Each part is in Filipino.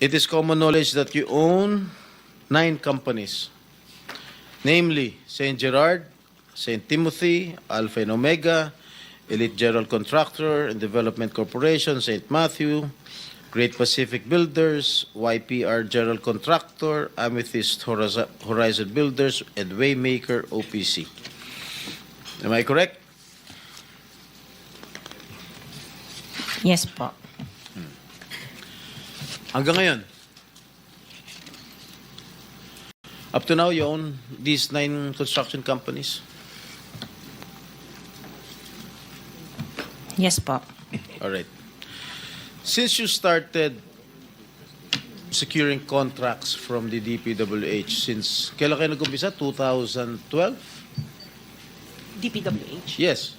It is common knowledge that you own nine companies, namely St. Gerard, St. Timothy, Alpha and Omega, Elite General Contractor and Development Corporation, St. Matthew, Great Pacific Builders, YPR General Contractor, Amethyst Horizon Builders, and Waymaker OPC. Am I correct? Yes po. Hanggang ngayon. Up to now, you own these nine construction companies? Yes po. All right. Since you started securing contracts from the DPWH, since kailan kayo nag-umpisa? 2012? DPWH? Yes.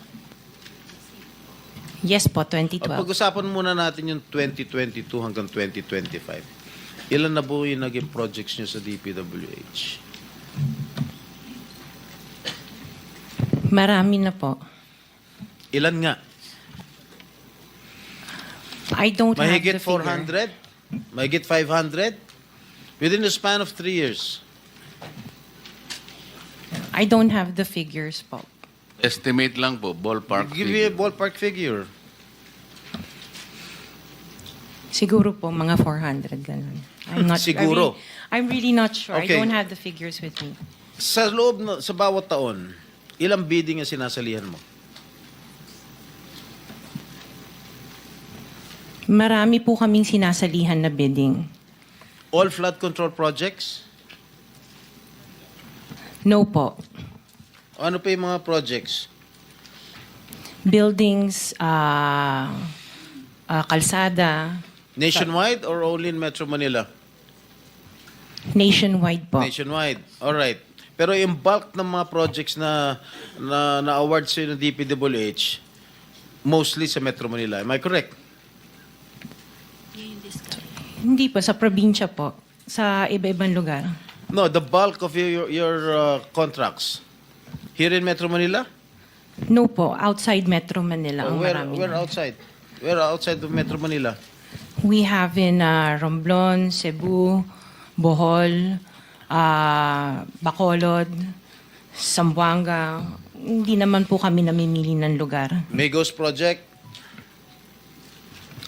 Yes po, Ang 2012. Pag-usapan muna natin yung 2022 hanggang 2025. Ilan na po yung naging projects nyo sa DPWH? Marami na po. Ilan nga? I don't Mahigit have the figure. 400? Mahigit 500? Within the span of three years. I don't have the figures po. Estimate lang po, ballpark. Give me a figure. ballpark figure. Siguro po, mga 400, ganun. I'm not Siguro. I really- I'm really not sure. Okay. I don't have the figures with me. Sa loob, na, sa bawat taon, ilang bidding ang sinasalihan mo? Marami po kaming sinasalihan na bidding. All flood control projects? No po. Ano pa yung mga projects? Buildings, ah, ah, kalsada, Nationwide or only in Metro Manila? nationwide po. Nationwide. All right. Pero yung bulk ng mga projects na na, na award sa ng DPWH, mostly sa Metro Manila. Am I correct? Hindi po, sa probinsya po. Sa iba-ibang lugar. No, the bulk of your your uh, contracts here in Metro Manila? No po, outside Metro Manila ang where marami. where na. outside? Where outside of Metro Manila? We have in uh, Romblon, Cebu, Bohol, uh, Bacolod, Zamboanga. Hindi naman po kami namimili ng lugar. Migos project?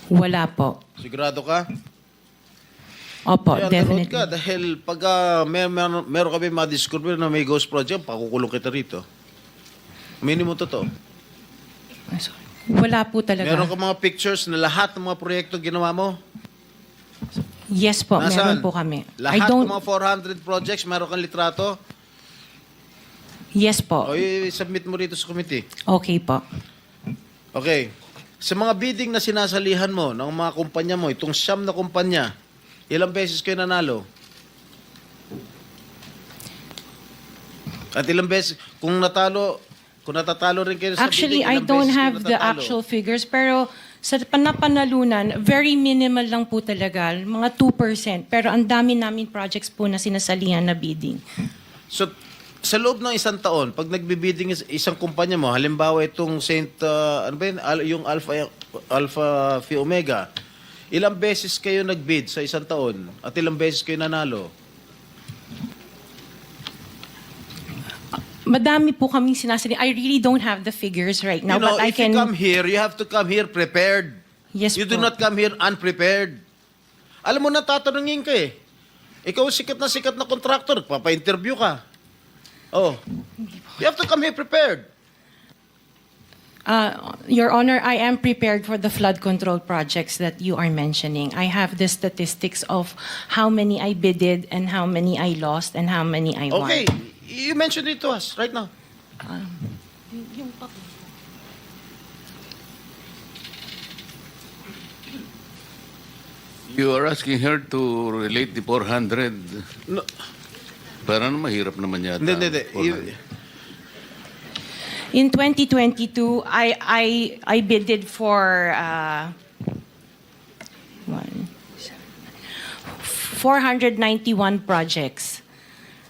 Wala po. Sigurado ka? Opo, Kaya definitely. ka dahil pag uh, mer mer meron kami ma-discover na may ghost project, pakukulong kita rito. Minimum totoo. Wala po talaga. Meron ka mga pictures na lahat ng mga proyekto ginawa mo? Yes po, Nasaan? meron po kami. Lahat I don't, ng mga 400 projects, meron kang litrato? yes po. O i-submit mo rito sa committee. Okay po. Okay. Sa mga bidding na sinasalihan mo ng mga kumpanya mo, itong siyam na kumpanya, ilang beses kayo nanalo? At ilang beses, kung natalo, kung natatalo rin kayo sa Actually, bidding, I ilang don't beses kayo have the natatalo? actual figures, pero sa panapanalunan, very minimal lang po talaga, mga 2%. Pero ang dami namin projects po na sinasalihan na bidding. So, sa loob ng isang taon, pag nagbibidding is- isang kumpanya mo, halimbawa itong Saint, uh, ano ba yun, Al- yung Alpha, Alpha Phi Omega, ilang beses kayo nagbid sa isang taon at ilang beses kayo nanalo? Madami po kaming sinasali. I really don't have the figures right now, you know, but I if can... you come here, you have to come here prepared. Yes you do po. not come here unprepared. Alam mo na, tatanungin ka eh. Ikaw sikat na sikat na contractor, papa-interview ka. Oh. You have to come here prepared. Uh, Your Honor, I am prepared for the flood control projects that you are mentioning. I have the statistics of how many I bidded and how many I lost and how many I won. Okay, you mentioned it to us right now. You are asking her to relate the 400. No, Parang mahirap naman yata. hindi, hindi, hindi. 400. You- In 2022, I I I bidded for uh, one, 491 projects.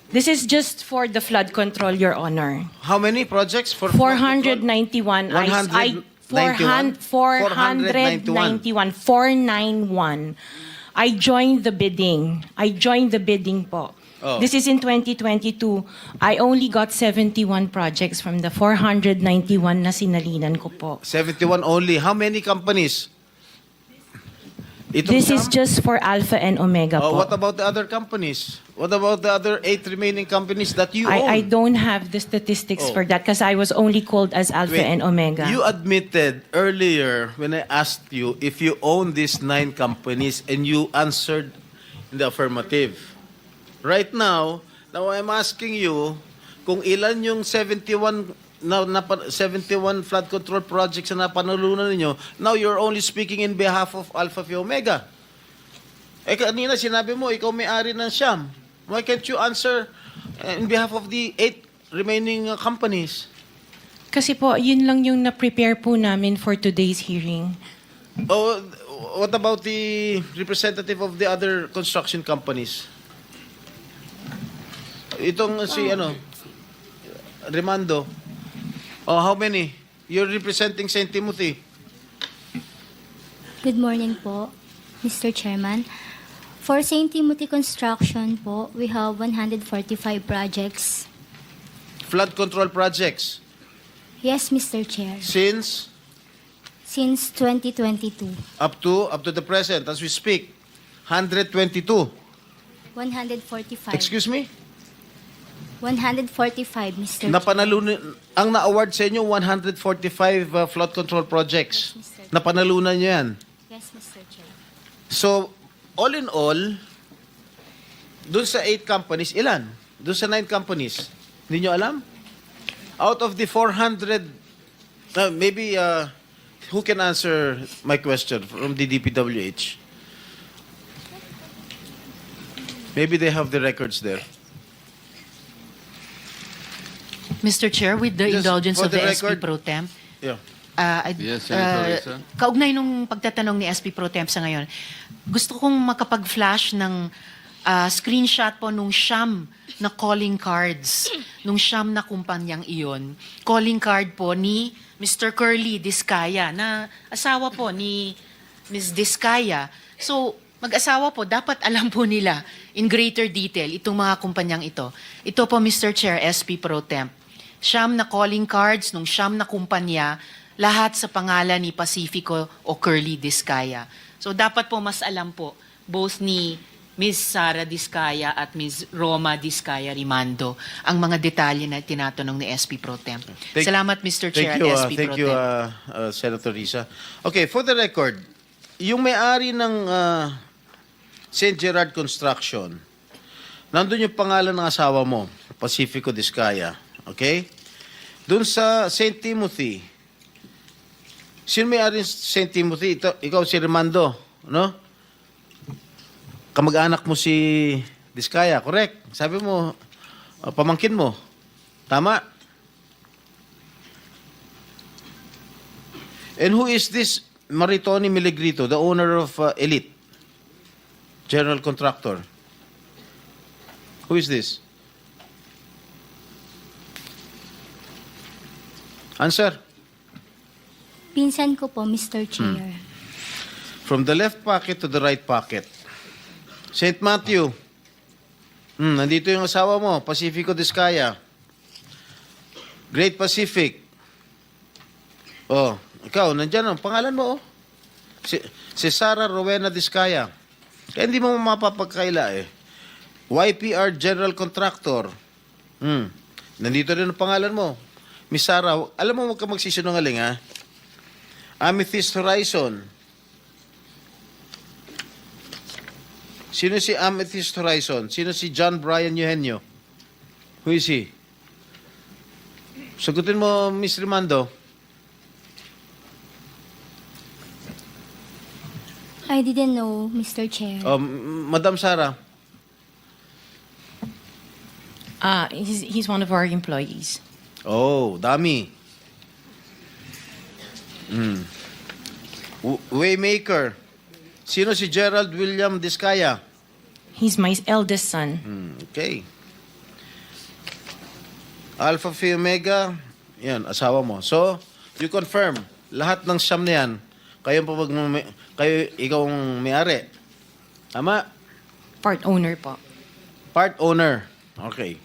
This is just for the flood control, Your Honor. How many projects for 491. I, I, 191? 491. 491. 491. I joined the bidding. I joined the bidding po. Oh. This is in 2022. I only got 71 projects from the 491 na sinalinan ko po. 71 only. How many companies? Itong This is just for Alpha and Omega Oh, po. what about the other companies? What about the other eight remaining companies that you own? I, I don't have the statistics Oh. for that because I was only called as Alpha Wait, and Omega. You admitted earlier when I asked you if you own these nine companies and you answered in the affirmative. Right now, now I'm asking you kung ilan yung 71 na, na 71 flood control projects na napanalunan ninyo. Now you're only speaking in behalf of Alpha Phi Omega. Eh kanina sinabi mo ikaw may-ari ng Siam. Why can't you answer uh, in behalf of the eight remaining uh, companies? Kasi po, yun lang yung na-prepare po namin for today's hearing. Oh, what about the representative of the other construction companies? Itong si ano, Remando. Oh, how many? You're representing St. Timothy. Good morning po, Mr. Chairman. For St. Timothy Construction po, we have 145 projects. Flood control projects. Yes, Mr. Chair. Since Since 2022, up to up to the present as we speak, 122. 145. Excuse me? 145, Mr. Napanalunan ang na-award sa inyo 145 uh, flood control projects. Yes. Napanalunan niyo 'yan. Yes, Mr. Chair. So, all in all, dun sa eight companies, ilan? Dun sa nine companies, hindi nyo alam? Out of the 400, uh, maybe, uh, who can answer my question from the DPWH? Maybe they have the records there. Mr. Chair, with the Just indulgence for of the the, SP record- Pro Temp, Yeah. uh, I'd- Yes, Senator uh, Risa. kaugnay nung pagtatanong ni SP Pro Temp sa ngayon, gusto kong makapag-flash ng uh, screenshot po nung siyam na calling cards, nung siyam na kumpanyang iyon. Calling card po ni Mr. Curly Discaya, na asawa po ni Ms. Discaya. So, mag-asawa po, dapat alam po nila in greater detail itong mga kumpanyang ito. Ito po, Mr. Chair, SP Pro Temp. Siyam na calling cards nung siyam na kumpanya, lahat sa pangalan ni Pacifico o Curly Discaya. So dapat po mas alam po both ni Ms. Sara Discaya at Ms. Roma Discaya Rimando ang mga detalye na tinatanong ni SP Pro Temp. Thank- Salamat Mr. Chair Thank you, at uh, SP thank Pro you, Temp. uh, uh, Senator Risa. Okay, for the record, yung may-ari ng uh, St. Gerard Construction, nandun yung pangalan ng asawa mo, Pacifico Discaya. Okay? Doon sa St. Timothy, sino may-ari ng St. Timothy? Ito, ikaw si Remando, no? Kamag-anak mo si Discaya, correct? Sabi mo, uh, pamangkin mo. Tama? And who is this Maritoni Miligrito, the owner of uh, Elite? General contractor. Who is this? Answer. Pinsan ko po, Mr. Chair. From the left pocket to the right pocket. St. Matthew. Hmm, nandito yung asawa mo, Pacifico Discaya. Great Pacific. Oh, ikaw, nandyan ang pangalan mo, oh. Si, si Sarah Rowena Discaya. Kaya hindi mo mapapagkaila, eh. YPR General Contractor. Hmm. Nandito rin ang pangalan mo. Miss Sarah, alam mo, huwag ka magsisinungaling, ha? Amethyst Horizon. Sino si Amethyst Horizon? Sino si John Brian Eugenio? Who is he? Sagutin mo, Miss Rimando. I didn't know, Mr. Chair. Um, Madam Sara. Uh, he's, he's one of our employees. Oh, dami. Mm. Waymaker. Sino si Gerald William Discaya? He's my eldest son. Hmm, okay. Alpha Phi Omega, yan, asawa mo. So, you confirm, lahat ng siyam na yan, kayo, pa mag, kayo ikaw ang may-ari. Tama? Part owner po. Part owner. Okay.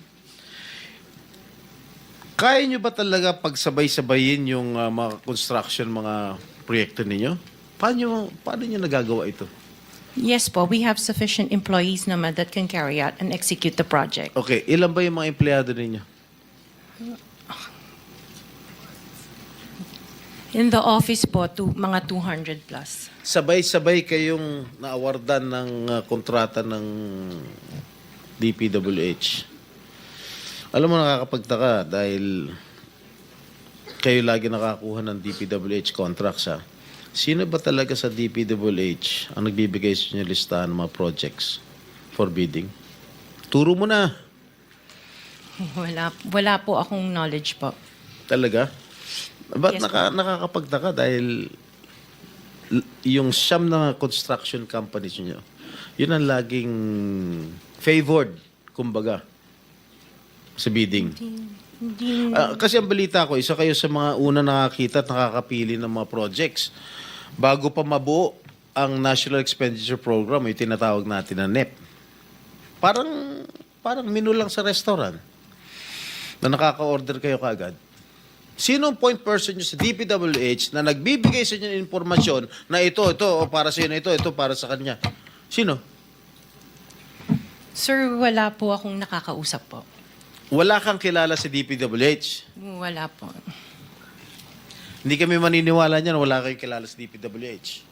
Kaya nyo ba talaga pagsabay-sabayin yung ah, mga construction, mga proyekto ninyo? Paano, paano nyo nagagawa ito? Yes po, we have sufficient employees naman that can carry out and execute the project. Okay, ilan ba yung mga empleyado ninyo? In the office po, to, mga 200 plus. Sabay-sabay kayong naawardan ng ah, kontrata ng DPWH. Alam mo, nakakapagtaka dahil kayo lagi nakakuha ng DPWH contracts ha. Sino ba talaga sa DPWH ang nagbibigay sa inyo listahan ng mga projects for bidding? Turo mo na. Wala, wala po akong knowledge po. Talaga? Ba't Yes, naka, nakakapagtaka dahil l- yung siyam na construction companies nyo, yun ang laging favored, kumbaga, sa bidding. Hindi, Ah, kasi ang balita ko, isa kayo sa mga una nakakita at nakakapili ng mga projects. Bago pa mabuo ang National Expenditure Program, yung tinatawag natin na NEP. Parang, parang menu lang sa restaurant na nakaka-order kayo kaagad. Sino ang point person nyo sa DPWH na nagbibigay sa inyo ng informasyon na ito, ito, o para sa inyo, ito, ito, para sa kanya? Sino? sir, wala po akong nakakausap po. Wala kang kilala sa DPWH. Wala po. Hindi kami maniniwala niyan, wala kayong kilala sa DPWH.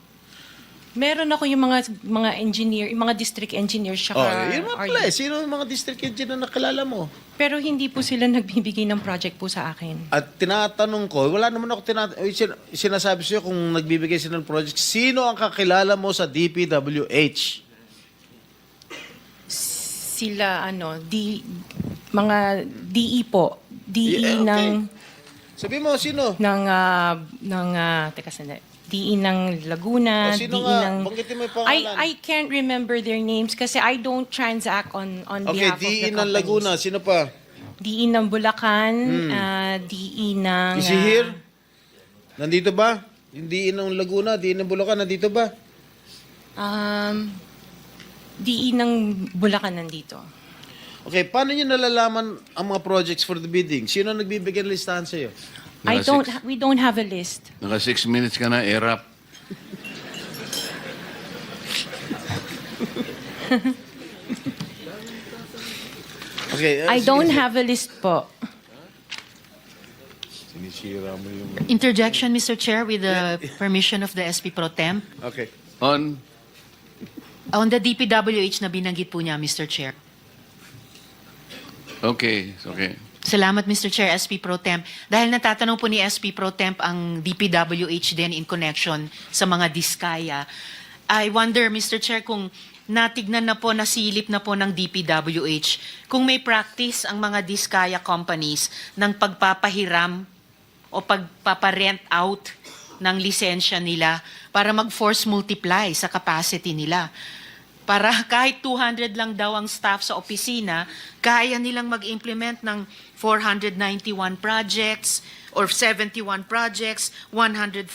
Meron ako yung mga mga engineer, yung mga district engineers Oh, siya. yun mga pala eh. Sino ang mga district engineer na nakilala mo? Pero hindi po sila nagbibigay ng project po sa akin. At tinatanong ko, wala naman ako tinat sin- sinasabi sa'yo kung nagbibigay sila ng project, sino ang kakilala mo sa DPWH? Sila ano, di mga DE po. DE Yeah, okay. ng Sabi mo, sino? ng ah, ng ah, teka sandali. DE ng Laguna, O, sino DE nga? ng Banggitin mo yung I pangalan. I can't remember their names kasi I don't transact on on Okay, behalf of the DE ng companies. Laguna, sino pa? DE ng Bulacan, ah, DE ng Is he ah, here? Nandito ba? Yung DE ng Laguna, DE ng Bulacan, nandito ba? Um, DE ng Bulacan nandito. Okay, paano nyo nalalaman ang mga projects for the bidding? Sino ang nagbibigay ng listahan sa'yo? I Naka don't six. we don't have a list. Naka six minutes ka na, erap. Okay, ah, I sige, don't sige. have a list po. Interjection, Mr. Chair, with the permission of the SP Pro Temp. Okay. On, On the DPWH na binanggit po niya, Mr. Chair. Okay, okay. Salamat, Mr. Chair, SP Pro Temp. Dahil natatanong po ni SP Pro Temp ang DPWH din in connection sa mga diskaya. I wonder, Mr. Chair, kung natignan na po, nasilip na po ng DPWH, kung may practice ang mga diskaya companies ng pagpapahiram o pagpaparent out ng lisensya nila para mag-force multiply sa capacity nila. Para kahit 200 lang daw ang staff sa opisina, kaya nilang mag-implement ng 491 projects or 71 projects, 145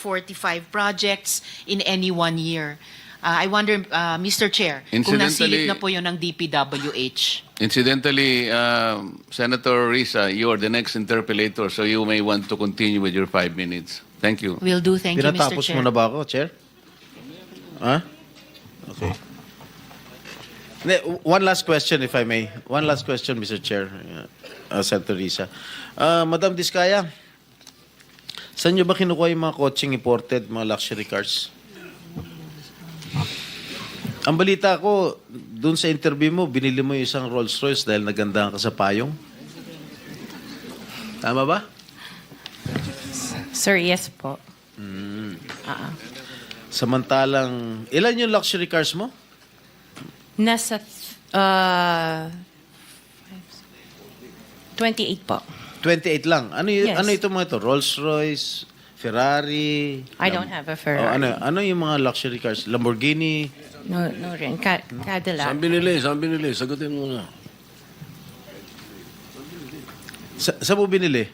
projects in any one year. Uh, I wonder, uh, Mr. Chair, kung nasilip Incidentally- na po yun ng DPWH. Incidentally, um, Senator Risa, you are the next interpellator, so you may want to continue with your five minutes. Thank you. Will do. Thank you, Mr. Pinatapos Chair. mo na ba ako, Chair? Ha? Okay. Ne, One last question, if I may. One last question, Mr. Chair, uh, Senator Risa. Uh, Madam Diskaya, saan nyo ba kinukuha yung mga coaching imported, mga luxury cars? Ang balita ko, dun sa interview mo, binili mo yung isang Rolls Royce dahil nagandahan ka sa payong. Tama ba? Sir, yes po. Samantalang, ilan yung luxury cars mo? Nasa uh, 28 po. 28 lang. Ano y- Yes. ano ito mga ito? Rolls-Royce, Ferrari. I don't have a Oh, Ferrari. ano ano yung mga luxury cars? Lamborghini. No, no rin. Ka- Cadillac. Saan binili? Saan binili? Sagutin mo na. Sa, saan mo binili?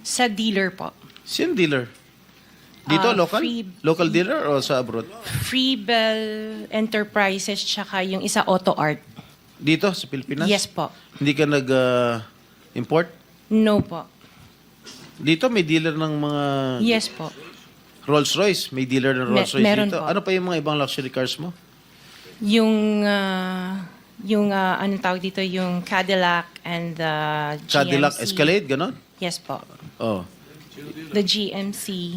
Sa dealer po. Sino dealer? Dito, Ah, local? Free, Local dealer o sa abroad? Freebell Enterprises tsaka yung isa Auto Art. Dito, sa Pilipinas? Yes po. Hindi ka nag-import? No po. dito may dealer ng mga Yes po. Rolls-Royce. May dealer ng Me- Rolls-Royce meron dito. po. Ano pa yung mga ibang luxury cars mo? Yung, ah, yung, ah, anong tawag dito, yung Cadillac and the GMC. Cadillac Escalade, ganon? Yes po. Oh. The GMC.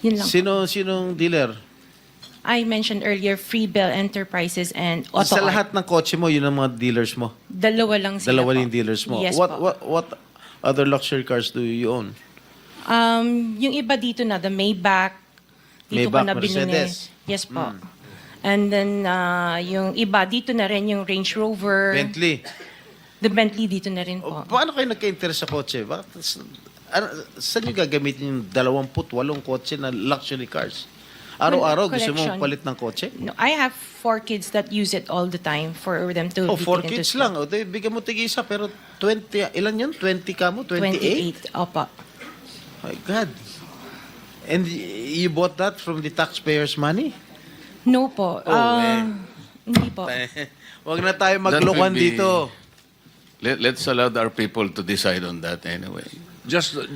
Yun lang. Sino, sinong dealer? I mentioned earlier, Freebell Enterprises and Auto sa Art. lahat ng kotse mo, yun ang mga dealers mo. Dalawa lang sila Dalawa po. yung dealers mo. Yes what, po. what, what other luxury cars do you own? Um, yung iba dito na, the Maybach. Dito ko Maybach, na binili. Mercedes. Hmm. Yes po. And then, ah, yung iba, dito na rin yung Range Rover. Bentley. The Bentley dito na rin O, po. paano kayo nagka-interest sa kotse? Bakit, s- ano, saan nyo gagamitin yung 28 kotse na luxury cars? Araw-araw gusto mo Collection. palit ng kotse? No, I have four kids that use it all the time for them to Oh, be four taken to kids school. lang. O, di, bigyan mo tig-isa, pero 20, ilan yun? 20 ka mo? 28? 28. Opo. My God. And y- you bought that from the taxpayers' money? No po. Oh, Ah, eh. Hindi po. Huwag na tayo That maglokohan will be- dito. Let, let's allow our people to decide on that anyway. Just,